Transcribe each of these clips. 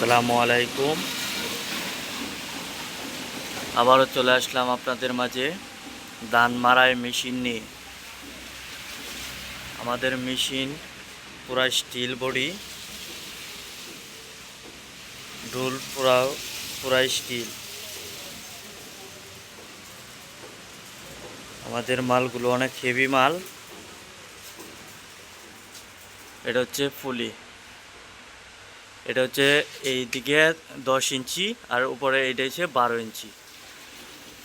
আসসালামু আলাইকুম। আবারও চলে আসলাম আপনাদের মাঝে ধান মারাই মেশিন নিয়ে। আমাদের মেশিন পুরা স্টিল বডি ডুল পুরা পুরা স্টিল। আমাদের মালগুলো অনেক হেভি মাল। এটা হচ্ছে ফুলি এটা হচ্ছে এই দিকে দশ ইঞ্চি আর উপরে এটা হচ্ছে বারো ইঞ্চি।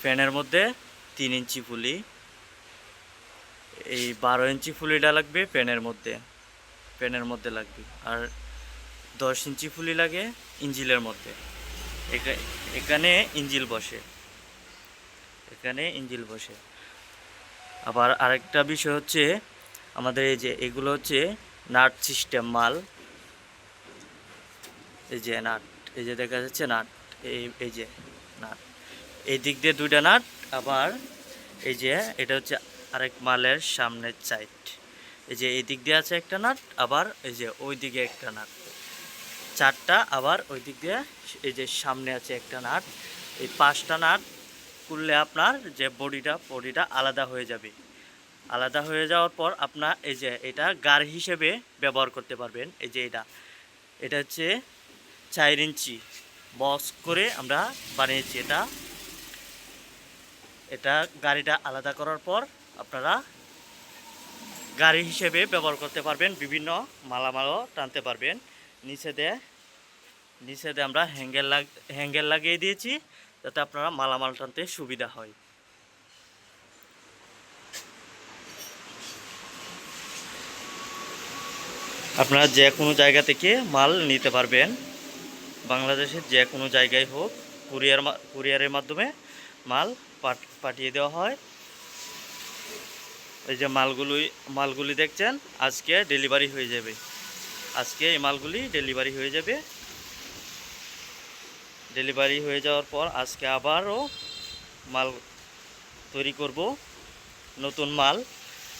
ফ্যানের মধ্যে তিন ইঞ্চি ফুলি। এই বারো ইঞ্চি ফুলিটা লাগবে প্যানের মধ্যে প্যানের মধ্যে লাগবে। আর দশ ইঞ্চি ফুলি লাগে ইঞ্জিলের মধ্যে। এখা- এখানে ইঞ্জিল বসে। এখানে ইঞ্জিল বসে। আবার আরেকটা বিষয় হচ্ছে আমাদের এই যে এগুলো হচ্ছে নাট সিস্টেম মাল। এই যে নাট, এই যে দেখা যাচ্ছে নাট, এই এই যে নাট। এই দিক দিয়ে দুইটা নাট, আবার এই যে এটা হচ্ছে আরেক মালের সামনের সাইড এই যে এই দিক দিয়ে আছে একটা নাট, আবার এই যে ওই দিকে একটা নাট। চারটা, আবার ওই দিক দিয়ে এই যে সামনে আছে একটা নাট। এই পাঁচটা নাট খুললে আপনার যে বডিটা বডিটা আলাদা হয়ে যাবে। আলাদা হয়ে যাওয়ার পর আপনার এই যে এটা গার হিসেবে ব্যবহার করতে পারবেন। এই যে এটা এটা হচ্ছে চার ইঞ্চি বক্স করে আমরা বানিয়েছি। এটা এটা গাড়িটা আলাদা করার পর আপনারা গাড়ি হিসেবে ব্যবহার করতে পারবেন, বিভিন্ন মালামালও টানতে পারবেন। নিচে দিয়ে নিচে দিয়ে আমরা হ্যাঙ্গেল লাগ, হ্যাঙ্গেল লাগিয়ে দিয়েছি যাতে আপনারা মালামাল টানতে সুবিধা হয়। আপনারা যে কোনো জায়গা থেকে মাল নিতে পারবেন। বাংলাদেশের যে কোনো জায়গায় হোক, কুরিয়ার কুরিয়ারের মাধ্যমে মাল পাঠ- পাঠিয়ে দেওয়া হয়। এই যে মালগুলি মালগুলি দেখছেন, আজকে ডেলিভারি হয়ে যাবে। আজকে এই মালগুলি ডেলিভারি হয়ে যাবে। ডেলিভারি হয়ে যাওয়ার পর আজকে আবারও মাল তৈরি করব, নতুন মাল।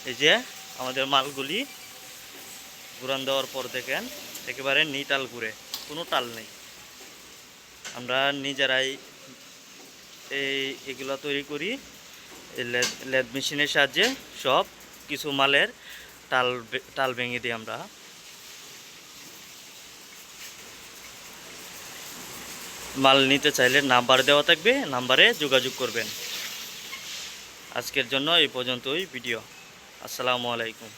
এই যে আমাদের মালগুলি ঘুরান দেওয়ার পর দেখেন, একেবারে নিটাল ঘুরে, কোনো টাল নেই। আমরা নিজেরাই এই এগুলো তৈরি করি। লেদ মেশিনের সাহায্যে সব কিছু মালের টাল টাল ভেঙে দিই আমরা। মাল নিতে চাইলে নাম্বার দেওয়া থাকবে, নাম্বারে যোগাযোগ করবেন। আজকের জন্য এই পর্যন্তই, ভিডিও। আসসালামু আলাইকুম।